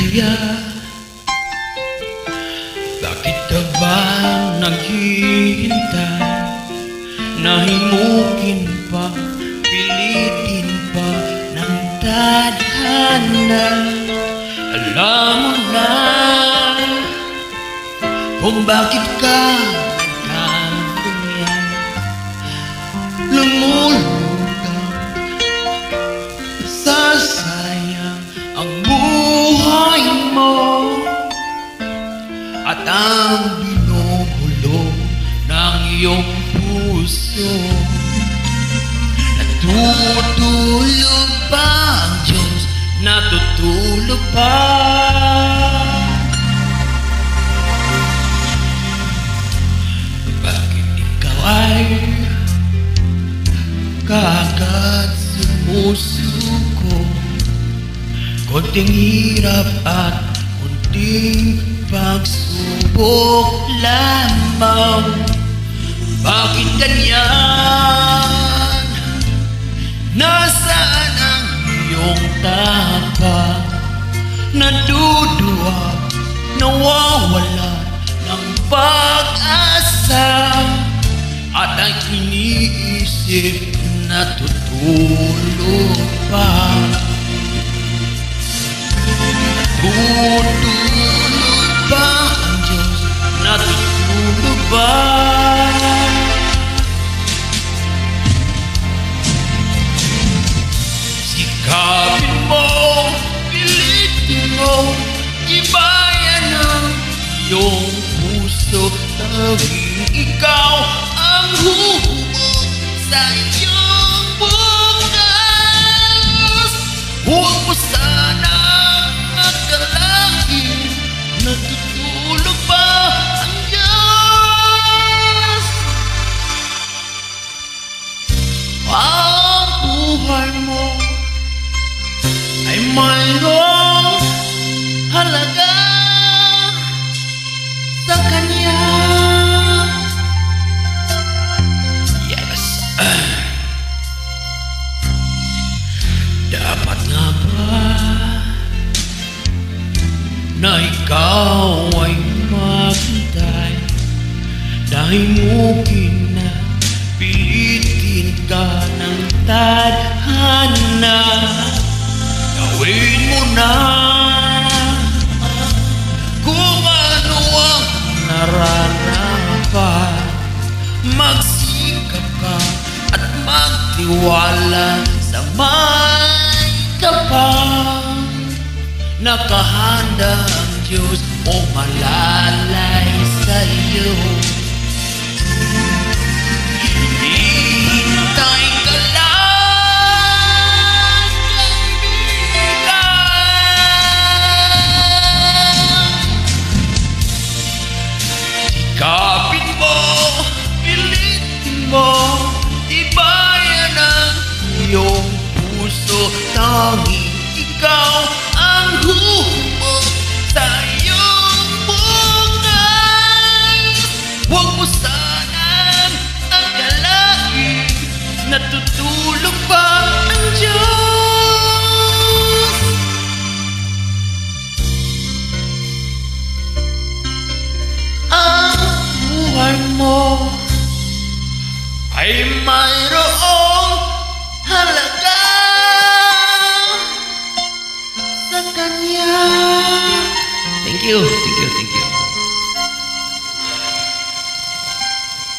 kaya Bakit ka ba naghihintay? Nahimukin pa, pilitin pa ng tadhana. Alam mo na kung bakit ka At ang binubulong ng iyong puso Natutulog ba ang Diyos? Natutulog ba? Bakit ikaw ay Kagad sumusuko Konting hirap at konting pagsubok lamang Bakit ganyan? Nasaan ang iyong tapang? Naduduwa, nawawala ng pag-asa At ang iniisip natutulog pa Tutulog ba? Sikapin mo, pilitin mo Ibayan ang iyong puso Tawing ikaw ang hubog sa iyong mayroong halaga sa. Yes. Dapat nga ba na ikaw ay maghintay dahil mukin na pilitin ka ng tadhana Gawin mo na kung ano ang nararapat Magsikap ka at magtiwala sa may kapal. Nakahanda ang Diyos o malalay sa iyong puso Tanging ikaw ang humog sa iyong bukas Huwag mo sanang akalain Natutulog pa ang Diyos. Ang buhay mo ay mayroong sa Kanya